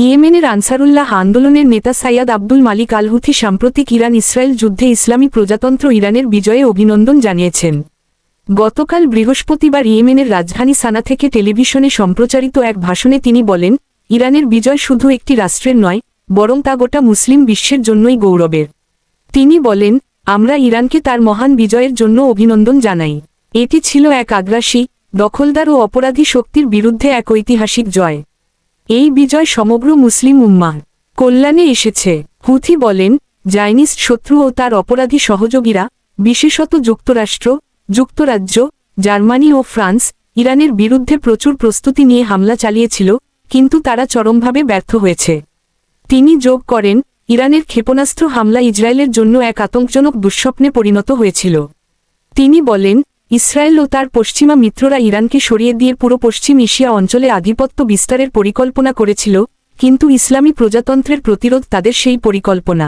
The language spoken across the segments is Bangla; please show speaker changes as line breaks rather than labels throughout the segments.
ইয়েমেনের আনসারুল্লাহ আন্দোলনের নেতা সাইয়াদ আব্দুল মালিক আলহুথি সাম্প্রতিক ইরান ইসরায়েল যুদ্ধে ইসলামী প্রজাতন্ত্র ইরানের বিজয়ে অভিনন্দন জানিয়েছেন। গতকাল বৃহস্পতিবার ইয়েমেনের রাজধানী সানা থেকে টেলিভিশনে সম্প্রচারিত এক ভাষণে তিনি বলেন, ইরানের বিজয় শুধু একটি রাষ্ট্রের নয়, বরং তা গোটা মুসলিম বিশ্বের জন্যই গৌরবের। তিনি বলেন, আমরা ইরানকে তার মহান বিজয়ের জন্য অভিনন্দন জানাই। এটি ছিল এক আগ্রাসী, দখলদার ও অপরাধী শক্তির বিরুদ্ধে এক ঐতিহাসিক জয়। এই বিজয় সমগ্র মুসলিম উম্মাহ কল্যাণে এসেছে। হুথি বলেন, জাইনিস্ট শত্রু ও তার অপরাধী সহযোগীরা, বিশেষত যুক্তরাষ্ট্র, যুক্তরাজ্য, জার্মানি ও ফ্রান্স, ইরানের বিরুদ্ধে প্রচুর প্রস্তুতি নিয়ে হামলা চালিয়েছিল, কিন্তু তারা চরমভাবে ব্যর্থ হয়েছে। তিনি যোগ করেন, ইরানের ক্ষেপণাস্ত্র হামলা ইসরায়েলের জন্য এক আতঙ্কজনক দুঃস্বপ্নে পরিণত হয়েছিল। তিনি বলেন ইসরায়েল ও তার পশ্চিমা মিত্ররা ইরানকে সরিয়ে দিয়ে পুরো পশ্চিম এশিয়া অঞ্চলে আধিপত্য বিস্তারের পরিকল্পনা করেছিল, কিন্তু ইসলামী প্রজাতন্ত্রের প্রতিরোধ তাদের সেই পরিকল্পনা।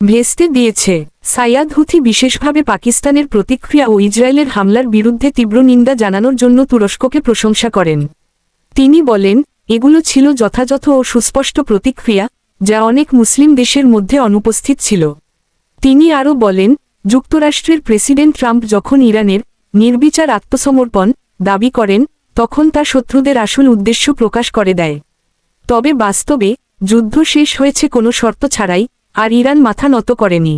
ভেস্তে দিয়েছে, সাইয়াদ হুথি বিশেষভাবে পাকিস্তানের প্রতিক্রিয়া ও ইসরায়েলের হামলার বিরুদ্ধে তীব্র নিন্দা জানানোর জন্য তুরস্ককে প্রশংসা করেন। তিনি বলেন, এগুলো ছিল যথাযথ ও সুস্পষ্ট প্রতিক্রিয়া, যা অনেক মুসলিম দেশের মধ্যে অনুপস্থিত ছিল। তিনি আরও বলেন, যুক্তরাষ্ট্রের প্রেসিডেন্ট ট্রাম্প যখন ইরানের নির্বিচার আত্মসমর্পণ দাবি করেন, তখন তা শত্রুদের আসল উদ্দেশ্য প্রকাশ করে দেয়। তবে বাস্তবে, যুদ্ধ শেষ হয়েছে কোনো শর্ত ছাড়াই, আর ইরান মাথা নত করেনি।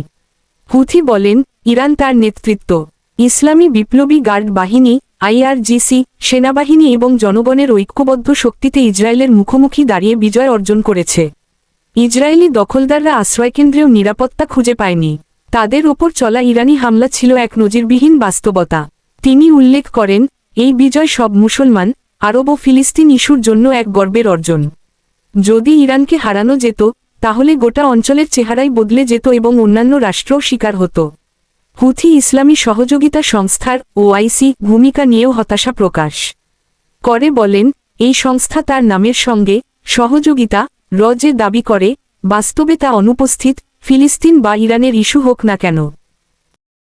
হুথি বলেন, ইরান তার নেতৃত্ব। ইসলামী বিপ্লবী গার্ড বাহিনী, আইআরজিসি, সেনাবাহিনী এবং জনগণের ঐক্যবদ্ধ শক্তিতে ইসরায়েলের মুখোমুখি দাঁড়িয়ে বিজয় অর্জন করেছে। ইসরায়েলি দখলদাররা আশ্রয়কেন্দ্রেও নিরাপত্তা খুঁজে পায়নি। তাদের ওপর চলা ইরানি হামলা ছিল এক নজিরবিহীন বাস্তবতা। তিনি উল্লেখ করেন, এই বিজয় সব মুসলমান, আরব ও ফিলিস্তিন ইস্যুর জন্য এক গর্বের অর্জন। যদি ইরানকে হারানো যেত, তাহলে গোটা অঞ্চলের চেহারাই বদলে যেত এবং অন্যান্য রাষ্ট্রও শিকার হতো। হুথি ইসলামী সহযোগিতা সংস্থার ওআইসি ভূমিকা নিয়েও হতাশা প্রকাশ করে বলেন, এই সংস্থা তার নামের সঙ্গে সহযোগিতা, রজে দাবি করে, বাস্তবে তা অনুপস্থিত, ফিলিস্তিন বা ইরানের ইস্যু হোক না কেন।